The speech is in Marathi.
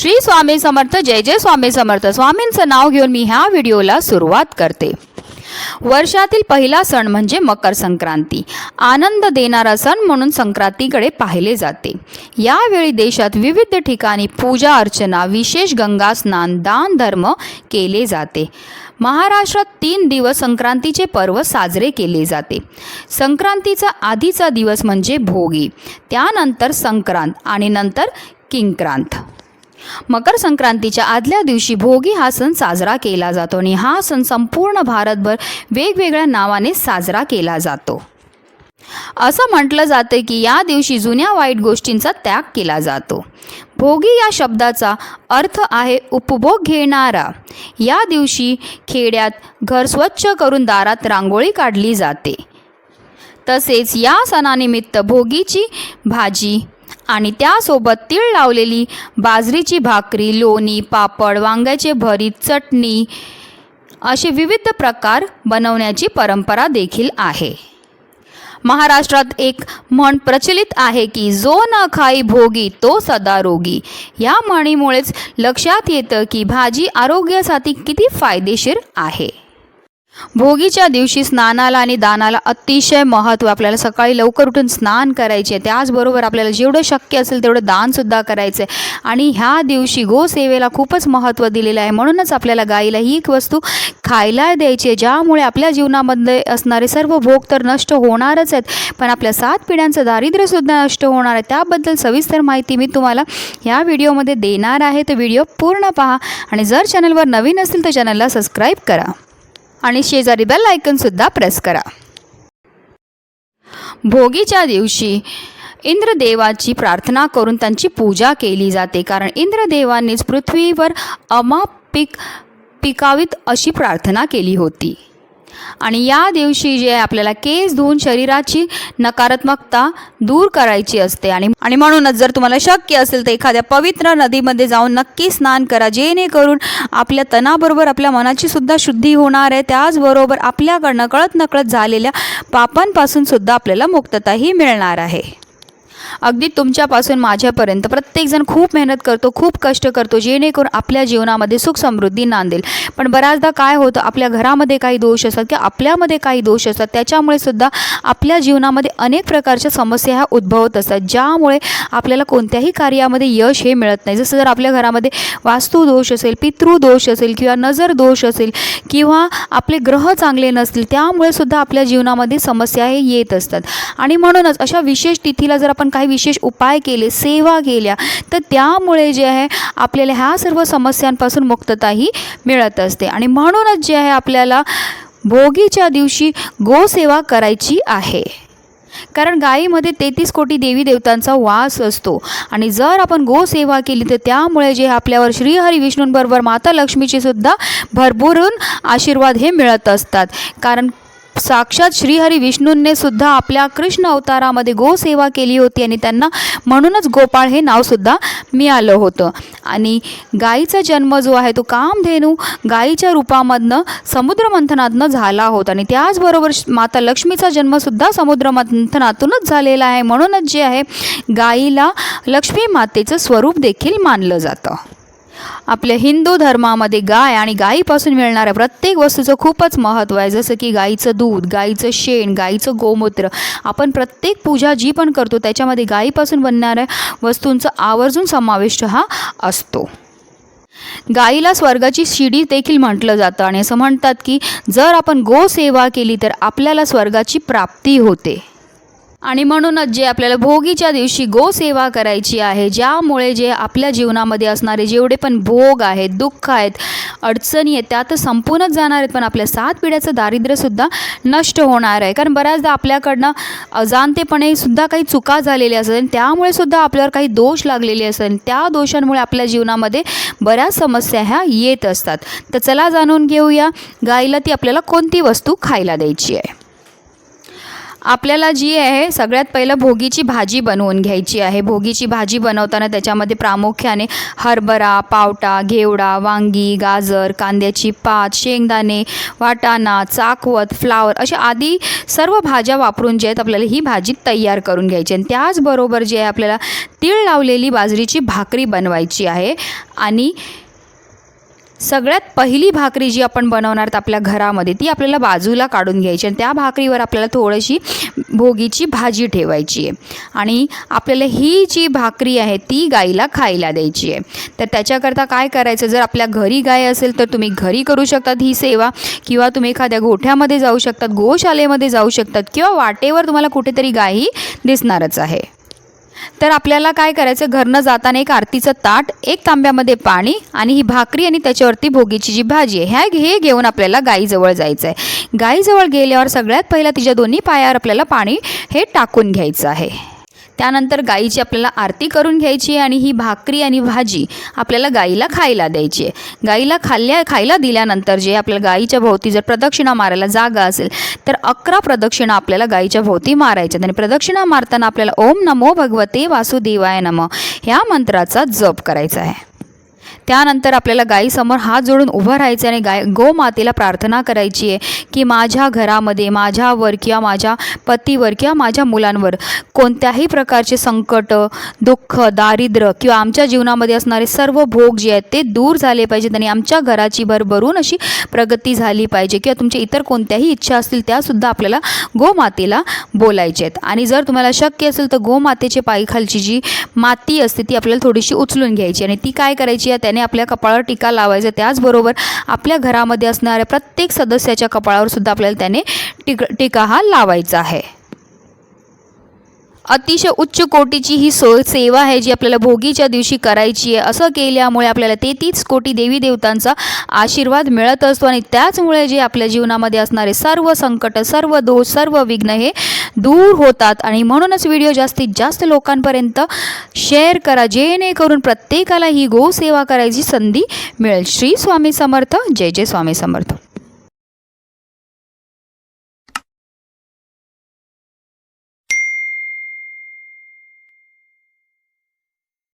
श्री स्वामी समर्थ जय जय स्वामी समर्थ. स्वामींचं नाव घेऊन मी ह्या व्हिडिओला सुरुवात करते. वर्षातील पहिला सण म्हणजे मकर संक्रांती. आनंद देणारा सण म्हणून संक्रांतीकडे पाहिले जाते. यावेळी देशात विविध ठिकाणी पूजा अर्चना विशेष गंगा स्नान दान धर्म केले जाते. महाराष्ट्रात तीन दिवस संक्रांतीचे पर्व साजरे केले जाते. संक्रांतीचा आधीचा दिवस म्हणजे भोगी. त्यानंतर संक्रांत आणि नंतर किंक्रांत. मकर संक्रांतीच्या आदल्या दिवशी भोगी हा सण साजरा केला जातो आणि हा सण संपूर्ण भारतभर वेगवेगळ्या नावाने साजरा केला जातो. असं म्हटलं जातं की या दिवशी जुन्या वाईट गोष्टींचा त्याग केला जातो. भोगी या शब्दाचा अर्थ आहे उपभोग घेणारा. या दिवशी खेड्यात घर स्वच्छ करून दारात रांगोळी काढली जाते. तसेच या सणानिमित्त भोगीची भाजी आणि त्यासोबत तीळ लावलेली बाजरीची भाकरी लोणी पापड वांग्याचे भरीत चटणी असे विविध प्रकार बनवण्याची परंपरा देखील आहे. महाराष्ट्रात एक म्हण प्रचलित आहे की जो न खाई भोगी तो सदा रोगी. या म्हणीमुळेच लक्षात येतं की भाजी आरोग्यासाठी किती फायदेशीर आहे. भोगीच्या दिवशी स्नानाला आणि दानाला अतिशय महत्त्व आपल्याला सकाळी लवकर उठून स्नान करायचे त्याचबरोबर आपल्याला जेवढं शक्य असेल तेवढं दानसुद्धा करायचं आहे आणि ह्या दिवशी गोसेवेला खूपच महत्त्व दिलेलं आहे. म्हणूनच आपल्याला गाईला ही एक वस्तू खायला द्यायची आहे ज्यामुळे आपल्या जीवनामध्ये असणारे सर्व भोग तर नष्ट होणारच आहेत. पण आपल्या सात पिढ्यांचं दारिद्र्यसुद्धा नष्ट होणार आहे. त्याबद्दल सविस्तर माहिती मी तुम्हाला ह्या व्हिडिओमध्ये देणार आहे. तर व्हिडिओ पूर्ण पहा आणि जर चॅनलवर नवीन असेल तर चॅनलला सबस्क्राईब करा. आणि शेजारी बेल आयकनसुद्धा प्रेस करा. भोगीच्या दिवशी इंद्रदेवाची प्रार्थना करून त्यांची पूजा केली जाते. कारण इंद्रदेवांनीच पृथ्वीवर अमाप पिक पिकावीत अशी प्रार्थना केली होती. आणि या दिवशी जे आहे आपल्याला केस धुवून शरीराची नकारात्मकता दूर करायची असते. आणि आणि म्हणूनच जर तुम्हाला शक्य असेल तर एखाद्या पवित्र नदीमध्ये जाऊन नक्की स्नान करा. जेणेकरून आपल्या तणाबरोबर आपल्या मनाची सुद्धा शुद्धी होणार आहे. त्याचबरोबर आपल्याकडनं कळत नकळत झालेल्या पापांपासून सुद्धा आपल्याला मुक्तताही मिळणार आहे. अगदी तुमच्यापासून माझ्यापर्यंत. प्रत्येकजण खूप मेहनत करतो खूप कष्ट करतो जेणेकरून आपल्या जीवनामध्ये सुख समृद्धी नांदेल. पण बऱ्याचदा काय होतं आपल्या घरामध्ये काही दोष असतात किंवा आपल्यामध्ये काही दोष असतात त्याच्यामुळे सुद्धा आपल्या जीवनामध्ये अनेक प्रकारच्या समस्या ह्या उद्भवत असतात ज्यामुळे आपल्याला कोणत्याही कार्यामध्ये यश हे मिळत नाही. जसं जर आपल्या घरामध्ये वास्तुदोष असेल पितृदोष असेल किंवा नजर दोष असेल किंवा आपले ग्रह चांगले नसतील त्यामुळे सुद्धा आपल्या जीवनामध्ये समस्या हे येत असतात. आणि म्हणूनच अशा विशेष तिथीला जर आपण काही विशेष उपाय केले सेवा केल्या तर त्यामुळे जे आहे आपल्याला ह्या सर्व समस्यांपासून मुक्तताही मिळत असते. आणि म्हणूनच जे आहे आपल्याला भोगीच्या दिवशी गोसेवा करायची आहे. कारण गायीमध्ये तेहतीस कोटी देवी देवतांचा वास असतो. आणि जर आपण गोसेवा केली तर त्यामुळे जे आपल्यावर श्रीहरी विष्णूंबरोबर माता लक्ष्मीचे सुद्धा भरभरून आशीर्वाद हे मिळत असतात. कारण साक्षात श्रीहरी विष्णूंनी सुद्धा आपल्या कृष्ण अवतारामध्ये गोसेवा केली होती आणि त्यांना म्हणूनच गोपाळ हे नावसुद्धा मिळालं होतं. आणि गायीचा जन्म जो आहे तो कामधेनू गायीच्या रूपामधनं समुद्रमंथनातनं झाला होता. आणि त्याचबरोबर माता लक्ष्मीचा जन्मसुद्धा समुद्रमंथनातूनच झालेला आहे. म्हणूनच जे आहे गायीला लक्ष्मी मातेचं स्वरूप देखील मानलं जातं. आपल्या हिंदू धर्मामध्ये गाय आणि गायीपासून मिळणाऱ्या प्रत्येक वस्तूचं खूपच महत्त्व आहे. जसं की गाईचं दूध गाईचं शेण गाईचं गोमूत्र. आपण प्रत्येक पूजा जी पण करतो त्याच्यामध्ये गायीपासून बनणाऱ्या वस्तूंचा आवर्जून समाविष्ट हा असतो. गाईला स्वर्गाची शिडी देखील म्हटलं जातं आणि असं म्हणतात की जर आपण गोसेवा केली तर आपल्याला स्वर्गाची प्राप्ती होते. आणि म्हणूनच जे आपल्याला भोगीच्या दिवशी गोसेवा करायची आहे ज्यामुळे जे आपल्या जीवनामध्ये असणारे जेवढे पण भोग आहेत दुःख आहेत अडचणी आहेत त्या तर संपूनच जाणार आहेत पण आपल्या सात पिढ्याचं दारिद्र्यसुद्धा नष्ट होणार आहे. कारण बऱ्याचदा आपल्याकडनं अजाणतेपणे सुद्धा काही चुका झालेल्या असतात आणि त्यामुळे सुद्धा आपल्यावर काही दोष लागलेले असतात त्या दोषांमुळे आपल्या जीवनामध्ये बऱ्याच समस्या ह्या येत असतात. तर चला जाणून घेऊया गाईला ती आपल्याला कोणती वस्तू खायला द्यायची आहे? आपल्याला जी आहे सगळ्यात पहिलं भोगीची भाजी बनवून घ्यायची आहे. भोगीची भाजी बनवताना त्याच्यामध्ये प्रामुख्याने हरभरा पावटा घेवडा वांगी गाजर कांद्याची पात शेंगदाणे वाटाणा चाकवत फ्लावर अशा आदी सर्व भाज्या वापरून जे आहेत आपल्याला ही भाजी तयार करून घ्यायची आणि त्याचबरोबर जे आहे आपल्याला तीळ लावलेली बाजरीची भाकरी बनवायची आहे. आणि सगळ्यात पहिली भाकरी जी आपण बनवणार आहोत आपल्या घरामध्ये ती आपल्याला बाजूला काढून घ्यायची आणि त्या भाकरीवर आपल्याला थोडीशी भोगीची भाजी ठेवायची आहे. आणि आपल्याला ही जी भाकरी आहे ती गाईला खायला द्यायची आहे. तर त्याच्याकरता काय करायचं जर आपल्या घरी गाय असेल तर तुम्ही घरी करू शकतात ही सेवा किंवा तुम्ही एखाद्या गोठ्यामध्ये जाऊ शकतात गोशालेमध्ये जाऊ शकतात किंवा वाटेवर तुम्हाला कुठेतरी गायही दिसणारच आहे. तर आपल्याला काय करायचं? घरनं जाताना एक आरतीचं ताट एक तांब्यामध्ये पाणी आणि ही भाकरी आणि त्याच्यावरती भोगीची जी भाजी आहे ह्या हे घेऊन आपल्याला गाईजवळ जायचं आहे गाईजवळ गेल्यावर सगळ्यात पहिला तिच्या दोन्ही पायावर आपल्याला पाणी हे टाकून घ्यायचं आहे. त्यानंतर गाईची आपल्याला आरती करून घ्यायची आहे आणि ही भाकरी आणि भाजी आपल्याला गाईला खायला द्यायची आहे. गाईला खाल्ल्या खायला दिल्यानंतर जे आपल्याला गाईच्या भोवती जर प्रदक्षिणा मारायला जागा असेल तर अकरा प्रदक्षिणा आपल्याला गाईच्या भोवती मारायच्या आणि प्रदक्षिणा मारताना आपल्याला ओम नमो भगवते वासुदेवाय नम ह्या मंत्राचा जप करायचा आहे. त्यानंतर आपल्याला गाईसमोर हात जोडून उभं राहायचं आणि गाय गोमातेला प्रार्थना करायची आहे की माझ्या घरामध्ये माझ्यावर किंवा माझ्या पतीवर किंवा माझ्या मुलांवर कोणत्याही प्रकारचे संकट दुःख दारिद्र्य किंवा आमच्या जीवनामध्ये असणारे सर्व भोग जे आहेत ते दूर झाले पाहिजेत आणि आमच्या घराची भरभरून अशी प्रगती झाली पाहिजे किंवा तुमच्या इतर कोणत्याही इच्छा असतील त्यासुद्धा आपल्याला गोमातेला बोलायचे आहेत. आणि जर तुम्हाला शक्य असेल तर गोमातेच्या पायीखालची जी माती असते ती आपल्याला थोडीशी उचलून घ्यायची आणि ती काय करायची आहे? त्याने आपल्या कपाळावर टीका लावायचा त्याचबरोबर आपल्या घरामध्ये असणाऱ्या प्रत्येक सदस्याच्या कपाळावर सुद्धा आपल्याला त्याने टिक टीका हा लावायचा आहे. अतिशय उच्च कोटीची ही सोय सेवा आहे जी आपल्याला भोगीच्या दिवशी करायची आहे. असं केल्यामुळे आपल्याला तेहतीस कोटी देवी देवतांचा आशीर्वाद मिळत असतो आणि त्याचमुळे जे आपल्या जीवनामध्ये असणारे सर्व संकट सर्व दोष सर्व विघ्न हे दूर होतात. आणि म्हणूनच व्हिडिओ जास्तीत जास्त लोकांपर्यंत शेअर करा. जेणेकरून प्रत्येकाला ही गोसेवा करायची संधी मिळेल. श्री स्वामी समर्थ. जय जय स्वामी समर्थ.